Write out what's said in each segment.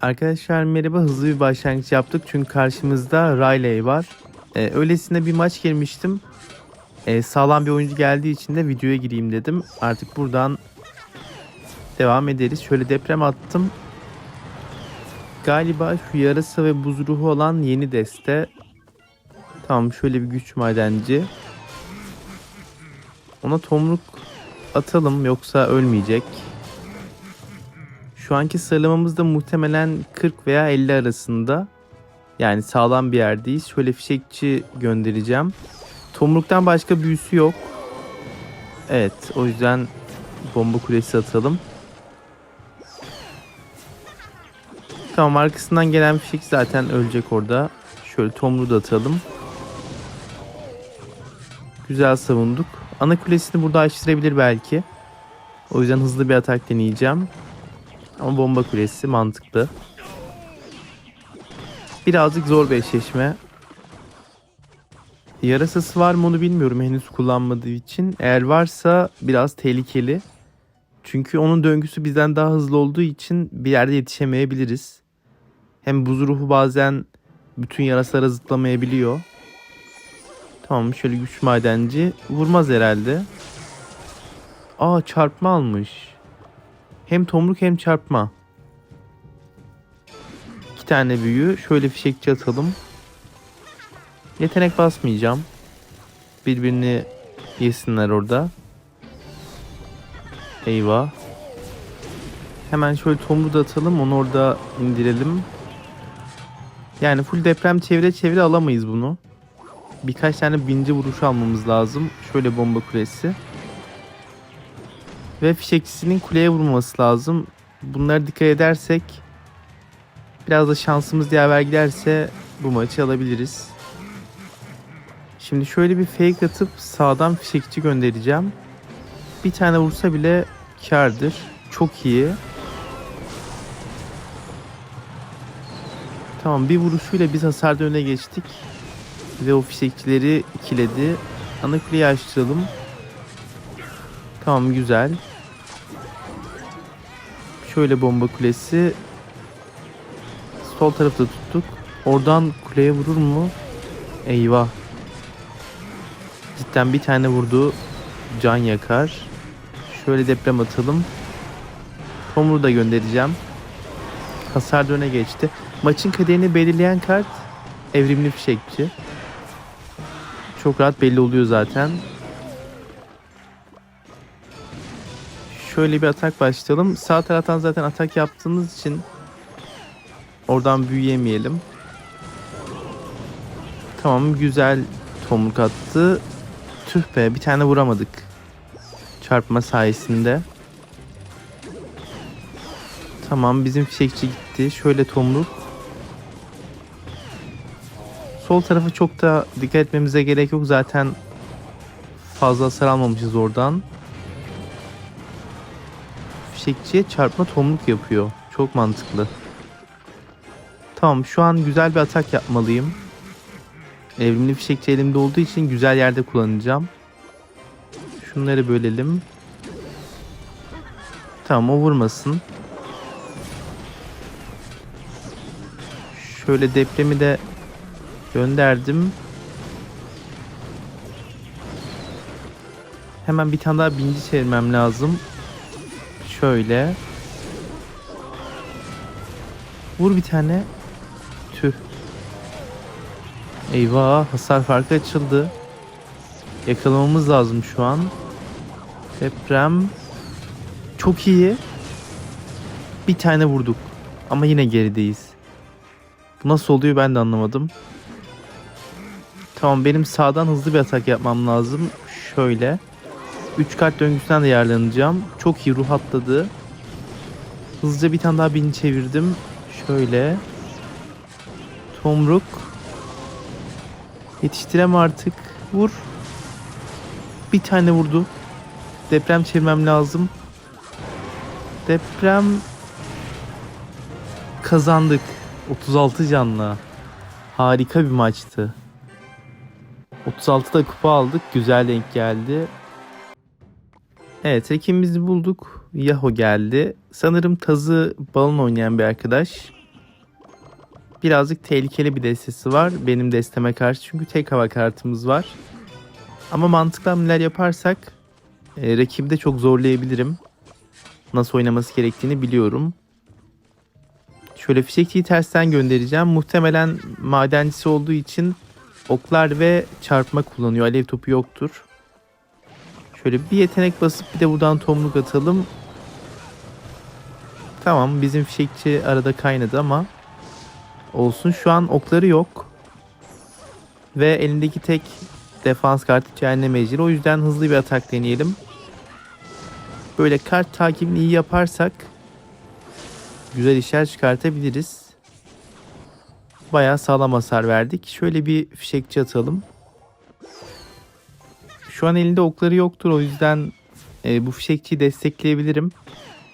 Arkadaşlar merhaba hızlı bir başlangıç yaptık çünkü karşımızda Riley var. Ee, öylesine bir maç girmiştim. Ee, sağlam bir oyuncu geldiği için de videoya gireyim dedim. Artık buradan devam ederiz. Şöyle deprem attım. Galiba şu yarasa ve buz ruhu olan yeni deste. Tamam şöyle bir güç madenci. Ona tomruk atalım yoksa ölmeyecek. Şu anki sıralamamız da muhtemelen 40 veya 50 arasında. Yani sağlam bir yerdeyiz. Şöyle fişekçi göndereceğim. Tomruktan başka büyüsü yok. Evet o yüzden bomba kulesi atalım. Tamam arkasından gelen fişek zaten ölecek orada. Şöyle tomruğu da atalım. Güzel savunduk. Ana kulesini burada açtırabilir belki. O yüzden hızlı bir atak deneyeceğim. Ama bomba kulesi mantıklı. Birazcık zor bir eşleşme. Yarasası var mı onu bilmiyorum henüz kullanmadığı için. Eğer varsa biraz tehlikeli. Çünkü onun döngüsü bizden daha hızlı olduğu için bir yerde yetişemeyebiliriz. Hem buz ruhu bazen bütün yarasalara zıplamayabiliyor. Tamam şöyle güç madenci. Vurmaz herhalde. Aa çarpma almış. Hem tomruk hem çarpma. İki tane büyü. Şöyle fişekçi atalım. Yetenek basmayacağım. Birbirini yesinler orada. Eyvah. Hemen şöyle tomruğu da atalım. Onu orada indirelim. Yani full deprem çevire çevire alamayız bunu. Birkaç tane binci vuruş almamız lazım. Şöyle bomba kulesi. Ve fişekçisinin kuleye vurması lazım. Bunlara dikkat edersek biraz da şansımız yaver giderse bu maçı alabiliriz. Şimdi şöyle bir fake atıp sağdan fişekçi göndereceğim. Bir tane vursa bile kardır. Çok iyi. Tamam bir vuruşuyla biz hasarda öne geçtik. Ve o fişekçileri ikiledi. Ana kuleyi açtıralım. Tamam güzel. Şöyle bomba kulesi. Sol tarafta tuttuk. Oradan kuleye vurur mu? Eyvah. Cidden bir tane vurdu. Can yakar. Şöyle deprem atalım. Tomru da göndereceğim. Hasar da öne geçti. Maçın kaderini belirleyen kart evrimli fişekçi. Çok rahat belli oluyor zaten. Şöyle bir atak başlayalım. Sağ taraftan zaten atak yaptığımız için oradan büyüyemeyelim. Tamam güzel tomruk attı. Tüh be bir tane vuramadık. Çarpma sayesinde. Tamam bizim fişekçi gitti. Şöyle tomruk. Sol tarafa çok da dikkat etmemize gerek yok. Zaten fazla hasar almamışız oradan. Fişekçiye çarpma tomruk yapıyor. Çok mantıklı. Tamam şu an güzel bir atak yapmalıyım. Evrimli fişekçi elimde olduğu için güzel yerde kullanacağım. Şunları bölelim. Tamam o vurmasın. Şöyle depremi de gönderdim. Hemen bir tane daha binci çevirmem lazım. Şöyle. Vur bir tane. Tüh. Eyvah hasar farkı açıldı. Yakalamamız lazım şu an. Deprem. Çok iyi. Bir tane vurduk. Ama yine gerideyiz. Bu nasıl oluyor ben de anlamadım. Tamam benim sağdan hızlı bir atak yapmam lazım. Şöyle. 3 kart döngüsünden de yararlanacağım. Çok iyi ruh atladı. Hızlıca bir tane daha bin çevirdim. Şöyle. Tomruk. Yetiştirem artık. Vur. Bir tane vurdu. Deprem çevirmem lazım. Deprem kazandık. 36 canla. Harika bir maçtı. 36'da kupa aldık. Güzel denk geldi. Evet rakibimizi bulduk. Yaho geldi. Sanırım tazı balon oynayan bir arkadaş. birazcık tehlikeli bir destesi var benim desteme karşı. Çünkü tek hava kartımız var. Ama mantıklı hamleler yaparsak e, rakibi de çok zorlayabilirim. Nasıl oynaması gerektiğini biliyorum. Şöyle fişekçiyi tersten göndereceğim. Muhtemelen madencisi olduğu için oklar ve çarpma kullanıyor. Alev topu yoktur. Şöyle bir yetenek basıp bir de buradan tomruk atalım. Tamam bizim fişekçi arada kaynadı ama olsun şu an okları yok. Ve elindeki tek defans kartı cehennem ejderi. O yüzden hızlı bir atak deneyelim. Böyle kart takibini iyi yaparsak güzel işler çıkartabiliriz. Bayağı sağlam hasar verdik. Şöyle bir fişekçi atalım. Şu an elinde okları yoktur o yüzden e, bu fişekçiyi destekleyebilirim.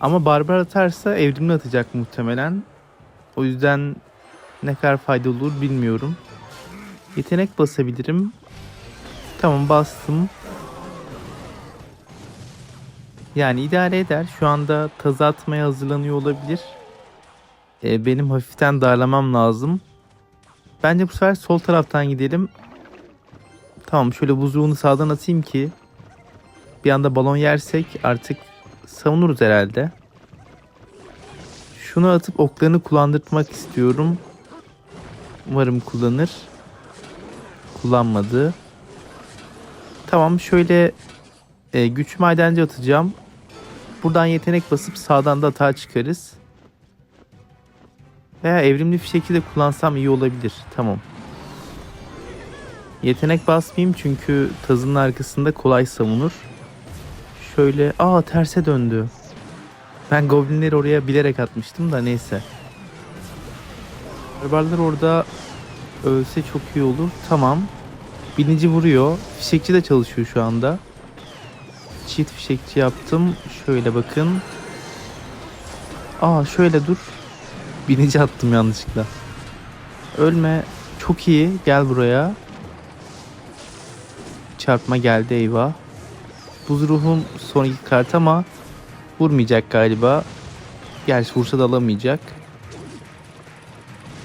Ama barbar atarsa evrimli atacak muhtemelen. O yüzden ne kadar faydalı olur bilmiyorum. Yetenek basabilirim. Tamam bastım. Yani idare eder. Şu anda tazı atmaya hazırlanıyor olabilir. Ee, benim hafiften darlamam lazım. Bence bu sefer sol taraftan gidelim. Tamam şöyle buzluğunu sağdan atayım ki bir anda balon yersek artık savunuruz herhalde. Şunu atıp oklarını kullandırmak istiyorum. Umarım kullanır. Kullanmadı. Tamam şöyle e, güç madenci atacağım. Buradan yetenek basıp sağdan da atağa çıkarız. Veya evrimli fişeki de kullansam iyi olabilir. Tamam. Yetenek basmayayım çünkü tazının arkasında kolay savunur. Şöyle aa terse döndü. Ben goblinleri oraya bilerek atmıştım da neyse. Barbarlar orada ölse çok iyi olur. Tamam. Binici vuruyor. Fişekçi de çalışıyor şu anda. Çift fişekçi yaptım. Şöyle bakın. Aa şöyle dur. Binici attım yanlışlıkla. Ölme. Çok iyi. Gel buraya. Çarpma geldi eyvah. Buz ruhum son iki kart ama vurmayacak galiba. Gerçi vursa da alamayacak.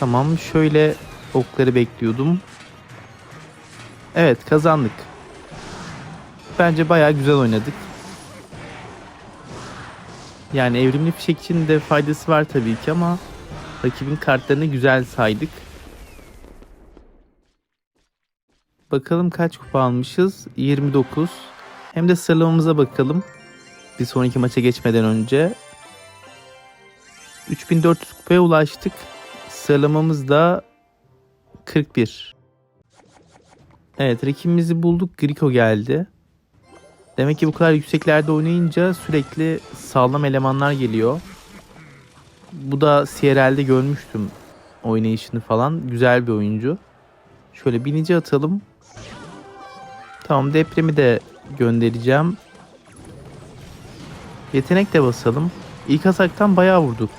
Tamam şöyle okları bekliyordum. Evet kazandık. Bence bayağı güzel oynadık. Yani evrimli fişek için de faydası var tabii ki ama rakibin kartlarını güzel saydık. Bakalım kaç kupa almışız? 29. Hem de sıralamamıza bakalım. Bir sonraki maça geçmeden önce. 3400 kupaya ulaştık. Sıralamamız da 41. Evet rakibimizi bulduk. Griko geldi. Demek ki bu kadar yükseklerde oynayınca sürekli sağlam elemanlar geliyor. Bu da CRL'de görmüştüm oynayışını falan. Güzel bir oyuncu. Şöyle binici atalım. Tamam depremi de göndereceğim. Yetenek de basalım. İlk ataktan bayağı vurduk.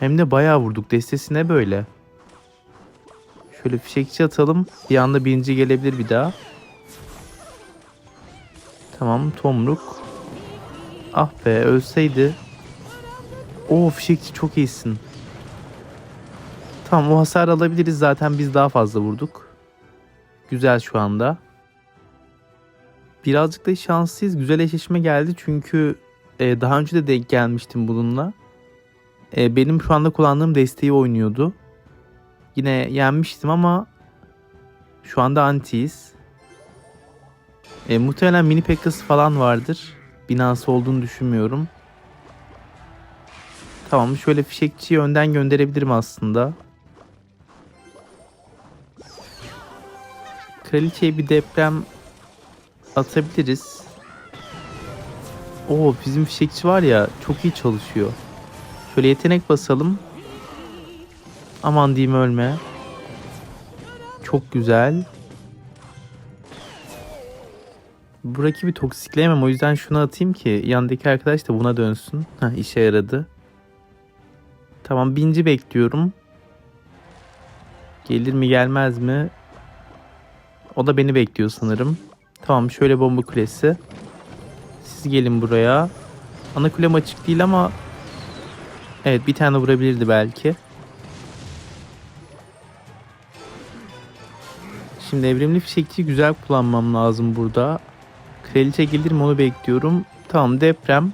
Hem de bayağı vurduk. Destesi ne böyle? Şöyle fişekçi atalım. Bir anda birinci gelebilir bir daha. Tamam tomruk. Ah be ölseydi. Oo fişekçi çok iyisin. Tamam o hasar alabiliriz zaten biz daha fazla vurduk. Güzel şu anda. Birazcık da şanslıyız. Güzel eşleşme geldi çünkü e, daha önce de denk gelmiştim bununla. E, benim şu anda kullandığım desteği oynuyordu. Yine yenmiştim ama şu anda antiyiz. E, muhtemelen mini Pekka'sı falan vardır. Binası olduğunu düşünmüyorum. Tamam şöyle fişekçiyi önden gönderebilirim aslında. Kraliçeye bir deprem atabiliriz. Oo bizim fişekçi var ya çok iyi çalışıyor. Şöyle yetenek basalım. Aman diyeyim ölme. Çok güzel. Bu rakibi toksikleyemem o yüzden şunu atayım ki yandaki arkadaş da buna dönsün. Heh, işe yaradı. Tamam binci bekliyorum. Gelir mi gelmez mi? O da beni bekliyor sanırım. Tamam şöyle bomba kulesi. Siz gelin buraya. Ana kulem açık değil ama Evet bir tane vurabilirdi belki. Şimdi evrimli fişekçi güzel kullanmam lazım burada. Kraliçe gelir mi onu bekliyorum. Tamam deprem.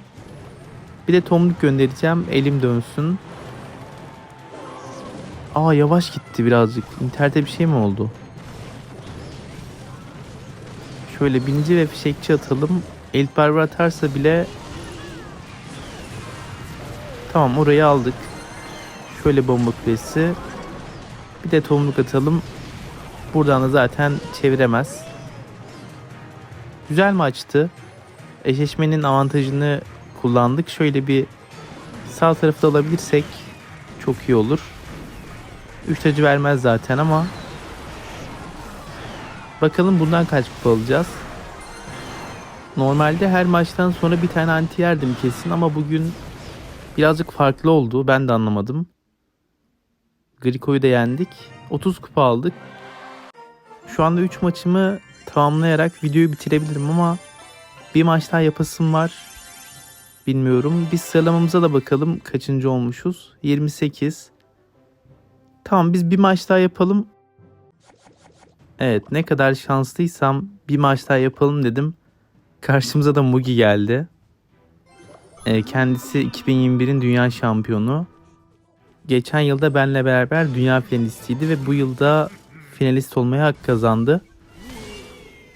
Bir de tomruk göndereceğim. Elim dönsün. Aa yavaş gitti birazcık. İnternette bir şey mi oldu? Şöyle binici ve fişekçi atalım. El parvar atarsa bile Tamam orayı aldık. Şöyle bomba kulesi. Bir de tomruk atalım. Buradan da zaten çeviremez. Güzel maçtı. Eşleşmenin avantajını kullandık. Şöyle bir sağ tarafta alabilirsek çok iyi olur. 3 tacı vermez zaten ama bakalım bundan kaç kupa alacağız. Normalde her maçtan sonra bir tane anti yerdim kesin ama bugün birazcık farklı oldu. Ben de anlamadım. Griko'yu da yendik. 30 kupa aldık. Şu anda 3 maçımı tamamlayarak videoyu bitirebilirim ama bir maç daha yapasım var. Bilmiyorum. Biz sıralamamıza da bakalım kaçıncı olmuşuz. 28. Tamam biz bir maç daha yapalım. Evet ne kadar şanslıysam bir maç daha yapalım dedim. Karşımıza da Mugi geldi. Ee, kendisi 2021'in dünya şampiyonu. Geçen yılda benle beraber dünya finalistiydi ve bu yılda finalist olmaya hak kazandı.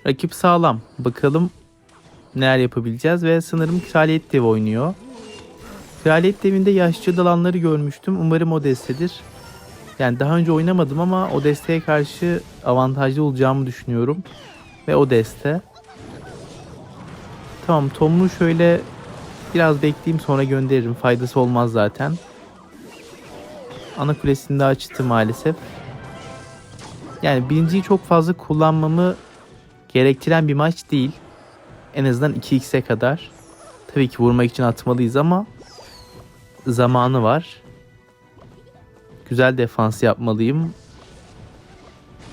Rakip sağlam. Bakalım neler yapabileceğiz ve sanırım Kraliyet Devi oynuyor. Kraliyet Devi'nde yaşlı dalanları görmüştüm. Umarım o destedir. Yani daha önce oynamadım ama o desteğe karşı avantajlı olacağımı düşünüyorum. Ve o deste. Tamam Tom'u şöyle biraz bekleyeyim sonra gönderirim. Faydası olmaz zaten. Ana kulesini de açtı maalesef. Yani birinciyi çok fazla kullanmamı gerektiren bir maç değil. En azından 2x'e kadar. Tabii ki vurmak için atmalıyız ama zamanı var. Güzel defans yapmalıyım.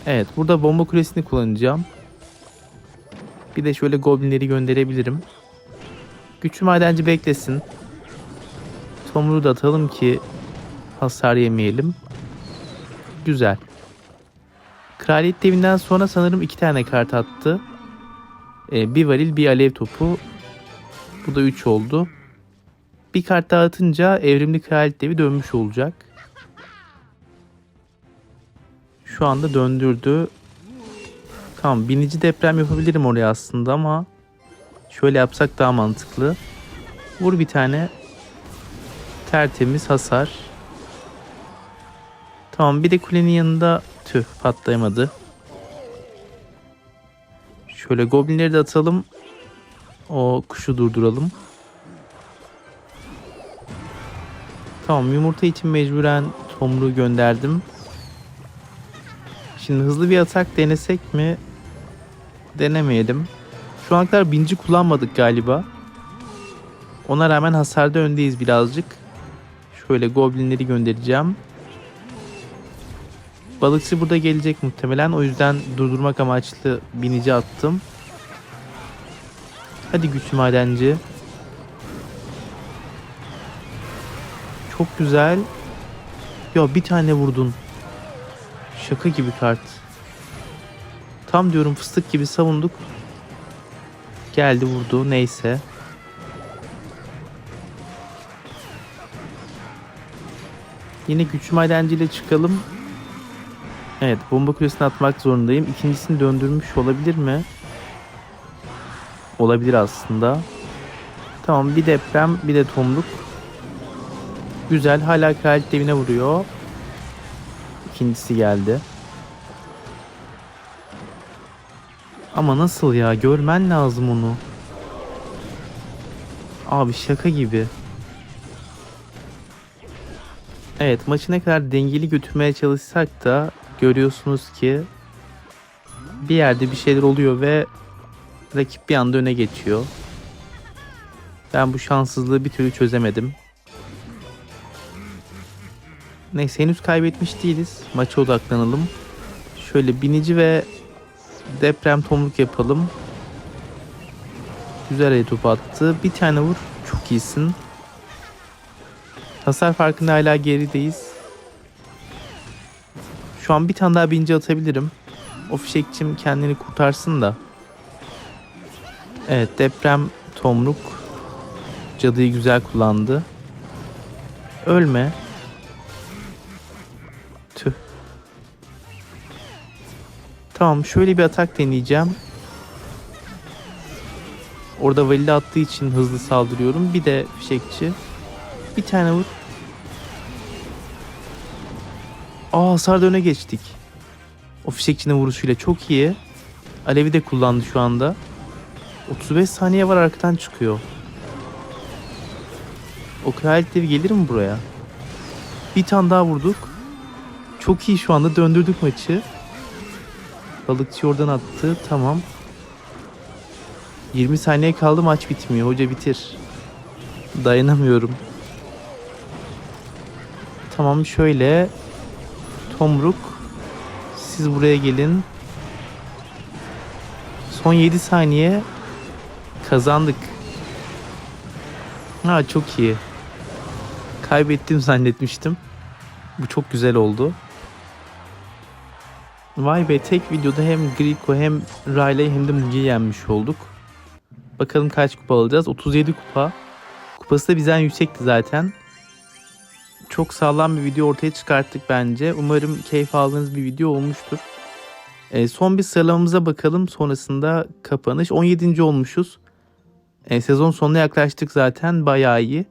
Evet burada bomba kulesini kullanacağım. Bir de şöyle goblinleri gönderebilirim. Güçlü madenci beklesin. Tomruğu da atalım ki hasar yemeyelim. Güzel. Kraliyet devinden sonra sanırım iki tane kart attı. Ee, bir varil bir alev topu. Bu da 3 oldu. Bir kart daha atınca evrimli kraliyet devi dönmüş olacak. Şu anda döndürdü. Tamam binici deprem yapabilirim oraya aslında ama şöyle yapsak daha mantıklı. Vur bir tane. Tertemiz hasar. Tamam bir de kulenin yanında tüh patlayamadı. Şöyle goblinleri de atalım. O kuşu durduralım. Tamam yumurta için mecburen tomruğu gönderdim. Şimdi hızlı bir atak denesek mi? Denemeyelim. Şu ana kadar binci kullanmadık galiba. Ona rağmen hasarda öndeyiz birazcık. Şöyle goblinleri göndereceğim. Balıkçı burada gelecek muhtemelen. O yüzden durdurmak amaçlı binici attım. Hadi güçlü madenci. Çok güzel. Ya bir tane vurdun. Şaka gibi kart. Tam diyorum fıstık gibi savunduk. Geldi vurdu neyse. Yine güçlü madenciyle çıkalım. Evet bomba kulesini atmak zorundayım. İkincisini döndürmüş olabilir mi? Olabilir aslında. Tamam bir deprem bir de tomruk. Güzel hala kraliyet devine vuruyor. İkincisi geldi. Ama nasıl ya görmen lazım onu. Abi şaka gibi. Evet maçı ne kadar dengeli götürmeye çalışsak da görüyorsunuz ki bir yerde bir şeyler oluyor ve rakip bir anda öne geçiyor. Ben bu şanssızlığı bir türlü çözemedim. Neyse henüz kaybetmiş değiliz. Maça odaklanalım. Şöyle binici ve deprem tomruk yapalım. Güzel el topu attı. Bir tane vur. Çok iyisin. Hasar farkında hala gerideyiz. Şu an bir tane daha binci atabilirim. O fişekçim kendini kurtarsın da. Evet deprem tomruk. Cadıyı güzel kullandı. Ölme. Tüh. Tamam şöyle bir atak deneyeceğim. Orada valide attığı için hızlı saldırıyorum. Bir de fişekçi. Bir tane vur. Aa hasarda öne geçtik. O fişekçinin vuruşuyla çok iyi. Alevi de kullandı şu anda. 35 saniye var arkadan çıkıyor. O kraliyet devi gelir mi buraya? Bir tane daha vurduk. Çok iyi şu anda döndürdük maçı. Balıkçı oradan attı. Tamam. 20 saniye kaldı maç bitmiyor. Hoca bitir. Dayanamıyorum. Tamam şöyle. Tomruk. Siz buraya gelin. Son 7 saniye. Kazandık. Ha çok iyi. Kaybettim zannetmiştim. Bu çok güzel oldu. Vay be tek videoda hem Griko hem Riley hem de Mugi'yi yenmiş olduk. Bakalım kaç kupa alacağız? 37 kupa. Kupası da bizden yüksekti zaten. Çok sağlam bir video ortaya çıkarttık bence. Umarım keyif aldığınız bir video olmuştur. E, son bir sıralamamıza bakalım. Sonrasında kapanış. 17. olmuşuz. E, sezon sonuna yaklaştık zaten. Bayağı iyi.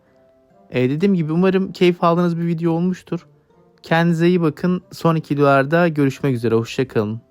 E, dediğim gibi umarım keyif aldığınız bir video olmuştur. Kendinize iyi bakın. Sonraki videolarda görüşmek üzere. Hoşçakalın.